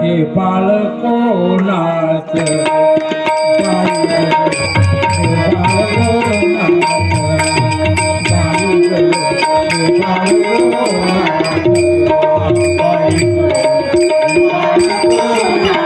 હે બાળકો નાચ Thank you.